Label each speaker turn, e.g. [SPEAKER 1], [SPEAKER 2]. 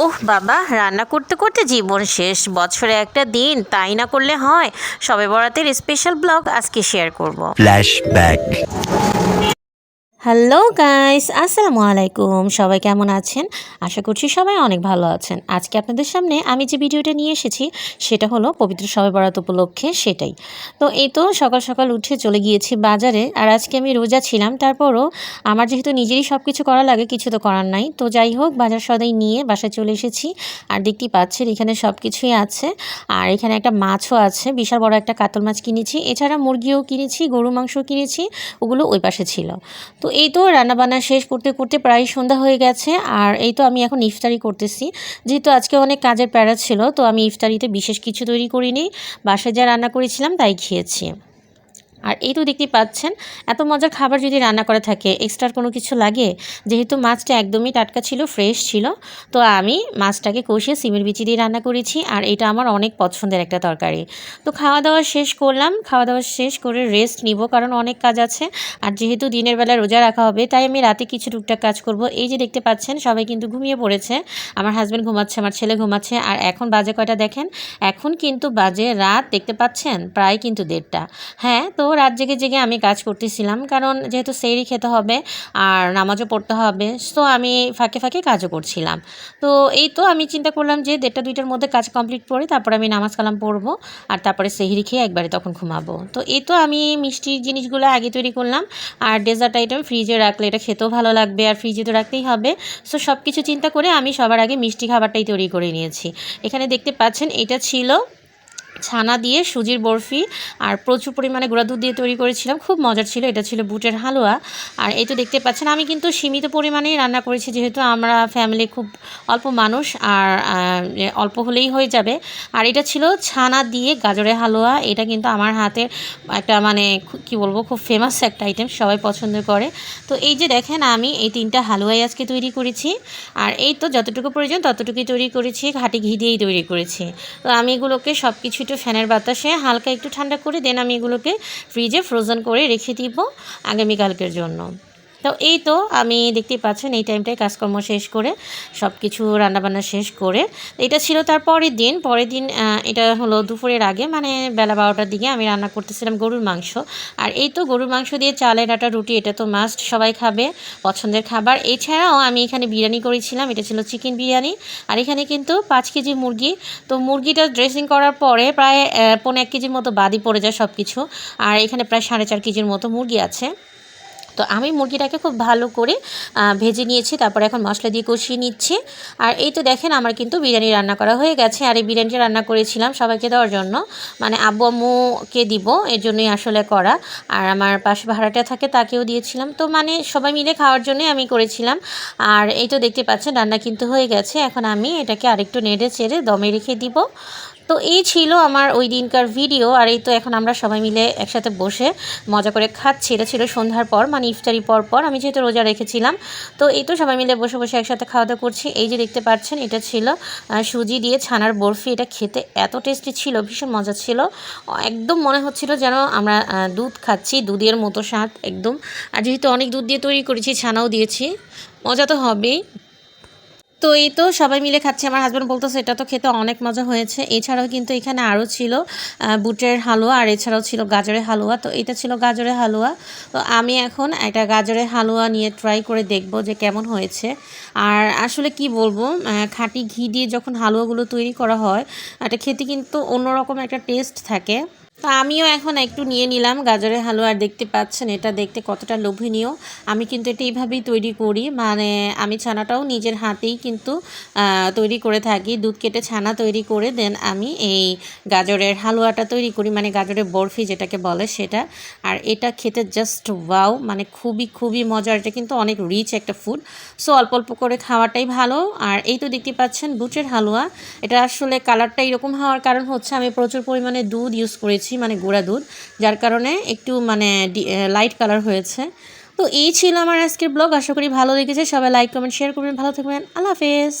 [SPEAKER 1] ওহ বাবা, রান্না করতে করতে জীবন শেষ। বছরে একটা দিন, তাই না করলে হয়? সবে বরাতের স্পেশাল ব্লগ আজকে শেয়ার করব। হ্যালো গাইস আসসালামু আলাইকুম সবাই কেমন আছেন? আশা করছি সবাই অনেক ভালো আছেন। আজকে আপনাদের সামনে আমি যে ভিডিওটা নিয়ে এসেছি, সেটা হলো পবিত্র সবে বরাত উপলক্ষে সেটাই। তো এই তো সকাল সকাল উঠে চলে গিয়েছি বাজারে, আর আজকে আমি রোজা ছিলাম। তারপরও আমার যেহেতু নিজেরই সব কিছু করা লাগে, কিছু তো করার নাই। তো যাই হোক, বাজার সদাই নিয়ে বাসায় চলে এসেছি। আর দেখতেই পাচ্ছেন, এখানে সব কিছুই আছে। আর এখানে একটা মাছও আছে। বিশাল বড় একটা কাতল মাছ কিনেছি। এছাড়া মুরগিও কিনেছি গরু মাংস কিনেছি। ওগুলো ওই পাশে ছিল। তো এই তো রান্নাবান্না শেষ করতে করতে প্রায় সন্ধ্যা হয়ে গেছে, আর এই তো আমি এখন ইফতারি করতেছি। যেহেতু আজকে অনেক কাজের প্যারা ছিল, তো আমি ইফতারিতে বিশেষ কিছু তৈরি করিনি। বাসায় যা রান্না করেছিলাম তাই খেয়েছি। আর এই তো দেখতেই পাচ্ছেন, এত মজার খাবার যদি রান্না করা থাকে এক্সট্রা কোনো কিছু লাগে? যেহেতু মাছটা একদমই টাটকা ছিল ফ্রেশ ছিল, তো আমি মাছটাকে কষিয়ে সিমের বিচি দিয়ে রান্না করেছি, আর এটা আমার অনেক পছন্দের একটা তরকারি। তো খাওয়া দাওয়া শেষ করলাম খাওয়া দাওয়া শেষ করে রেস্ট নিব, কারণ অনেক কাজ আছে, আর যেহেতু দিনের বেলা রোজা রাখা হবে, তাই আমি রাতে কিছু টুকটাক কাজ করব। এই যে দেখতে পাচ্ছেন, সবাই কিন্তু ঘুমিয়ে পড়েছে, আমার হাজব্যান্ড ঘুমাচ্ছে, আমার ছেলে ঘুমাচ্ছে, আর এখন বাজে কয়টা দেখেন? এখন কিন্তু বাজে রাত, দেখতে পাচ্ছেন? প্রায় কিন্তু দেড়টা। হ্যাঁ তো রাত জেগে জেগে আমি কাজ করতেছিলাম, কারণ যেহেতু সেইরি খেতে হবে আর নামাজও পড়তে হবে তো আমি ফাঁকে ফাঁকে কাজও করছিলাম। তো এই তো আমি চিন্তা করলাম যে দেড়টা দুইটার মধ্যে কাজ কমপ্লিট করে তারপর আমি নামাজ কালাম পড়ব আর তারপরে সেহরি খেয়ে একবারে তখন ঘুমাবো। তো এই তো আমি মিষ্টির জিনিসগুলো আগে তৈরি করলাম আর ডেজার্ট আইটেম ফ্রিজে রাখলে এটা খেতেও ভালো লাগবে আর ফ্রিজে তো রাখতেই হবে। সো সব কিছু চিন্তা করে আমি সবার আগে মিষ্টি খাবারটাই তৈরি করে নিয়েছি। এখানে দেখতে পাচ্ছেন এটা ছিল ছানা দিয়ে সুজির বরফি আর প্রচুর পরিমাণে গুঁড়া দুধ দিয়ে তৈরি করেছিলাম। খুব মজার ছিল, এটা ছিল বুটের হালুয়া। আর এই তো দেখতে পাচ্ছেন, আমি কিন্তু সীমিত পরিমাণেই রান্না করেছি, যেহেতু আমরা ফ্যামিলি খুব অল্প মানুষ আর অল্প হলেই হয়ে যাবে। আর এটা ছিল ছানা দিয়ে গাজরের হালুয়া, এটা কিন্তু আমার হাতের একটা মানে কি বলব, খুব ফেমাস একটা আইটেম সবাই পছন্দ করে। তো এই যে দেখেন, আমি এই তিনটা হালুয়াই আজকে তৈরি করেছি। আর এই তো যতটুকু প্রয়োজন, ততটুকুই তৈরি করেছি, ঘাটি ঘি দিয়েই তৈরি করেছি। তো আমি এগুলোকে সব কিছু একটু ফ্যানের বাতাসে, হালকা একটু ঠান্ডা করে দেন আমি এগুলোকে ফ্রিজে ফ্রোজেন করে রেখে দিব আগামীকালকের জন্য। তো এই তো আমি দেখতেই পাচ্ছেন এই টাইমটায় কাজকর্ম শেষ করে সব কিছু রান্নাবান্না শেষ করে। এটা ছিল তার পরের দিন। পরের দিন এটা হলো দুপুরের আগে মানে বেলা বারোটার দিকে আমি রান্না করতেছিলাম গরুর মাংস। আর এই তো গরুর মাংস দিয়ে চালের আটা রুটি এটা তো মাস্ট সবাই খাবে পছন্দের খাবার। এছাড়াও আমি এখানে বিরিয়ানি করেছিলাম এটা ছিল চিকেন বিরিয়ানি। আর এখানে কিন্তু পাঁচ কেজি মুরগি। তো মুরগিটা ড্রেসিং করার পরে প্রায় আহ, পৌনে এক কেজির মতো বাদি পড়ে যায় সব কিছু আর এখানে প্রায় সাড়ে চার কেজির মতো মুরগি আছে। তো আমি মুরগিটাকে খুব ভালো করে ভেজে নিয়েছি, তারপর এখন মশলা দিয়ে কষিয়ে নিচ্ছি। আর এই তো দেখেন আমার কিন্তু বিরিয়ানি রান্না করা হয়ে গেছে। আর এই বিরিয়ানিটা রান্না করেছিলাম সবাইকে দেওয়ার জন্য। মানে আব্বু আম্মুকে দিব, এর জন্যই আসলে করা। আর আমার পাশে ভাড়াটা থাকে, তাকেও দিয়েছিলাম। তো মানে সবাই মিলে খাওয়ার জন্যই আমি করেছিলাম। আর এই তো দেখতে পাচ্ছেন, রান্না কিন্তু হয়ে গেছে। এখন আমি এটাকে আরেকটু নেড়ে চেড়ে দমে রেখে দিব। তো এই ছিল আমার ওই দিনকার ভিডিও আর এই তো এখন আমরা সবাই মিলে একসাথে বসে মজা করে খাচ্ছি। এটা ছিল সন্ধ্যার পর মানে ইফতারি পর পর, আমি যেহেতু রোজা রেখেছিলাম, তো এই তো সবাই মিলে বসে বসে একসাথে খাওয়া দাওয়া করছি। এই যে দেখতে পাচ্ছেন, এটা ছিল সুজি দিয়ে ছানার বরফি। এটা খেতে এত টেস্টি ছিল, ভীষণ মজা ছিল। একদম মনে হচ্ছিল যেন আমরা দুধ খাচ্ছি, দুধের মতো স্বাদ একদম। আর যেহেতু অনেক দুধ দিয়ে তৈরি করেছি, ছানাও দিয়েছি। মজা তো হবেই। তো এই তো সবাই মিলে খাচ্ছে, আমার হাজব্যান্ড বলতেছে, এটা তো খেতে অনেক মজা হয়েছে। এছাড়াও কিন্তু এখানে আরও ছিল বুটের হালুয়া, আর এছাড়াও ছিল গাজরের হালুয়া। তো এটা ছিল গাজরের হালুয়া। তো আমি এখন একটা গাজরের হালুয়া নিয়ে ট্রাই করে দেখব যে কেমন হয়েছে। আর আসলে কি বলব খাঁটি ঘি দিয়ে যখন হালুয়াগুলো তৈরি করা হয়, এটা খেতে কিন্তু অন্যরকম একটা টেস্ট থাকে। তো আমিও এখন একটু নিয়ে নিলাম, গাজরের হালুয়া দেখতে পাচ্ছেন এটা দেখতে কতটা লোভনীয়। আমি কিন্তু এটা এইভাবেই তৈরি করি মানে আমি ছানাটাও নিজের হাতেই কিন্তু তৈরি করে থাকি, দুধ কেটে ছানা তৈরি করে, দেন আমি এই গাজরের হালুয়াটা তৈরি করি মানে গাজরের বরফি যেটাকে বলে সেটা। আর এটা খেতে জাস্ট ওয়াও মানে খুবই খুবই মজার, এটা কিন্তু অনেক রিচ একটা ফুড সো অল্প অল্প করে খাওয়াটাই ভালো। আর এই তো দেখতে পাচ্ছেন, বুটের হালুয়া। এটা আসলে কালারটা এরকম হওয়ার কারণ হচ্ছে আমি প্রচুর পরিমাণে দুধ ইউজ করেছি। মানে গুঁড়া দুধ, যার কারণে একটু মানে লাইট কালার হয়েছে। তো এই ছিল আমার আজকের ব্লগ আশা করি ভালো লেগেছে। সবাই লাইক কমেন্ট শেয়ার করবেন। ভালো থাকবেন। আল্লাহ হাফেজ।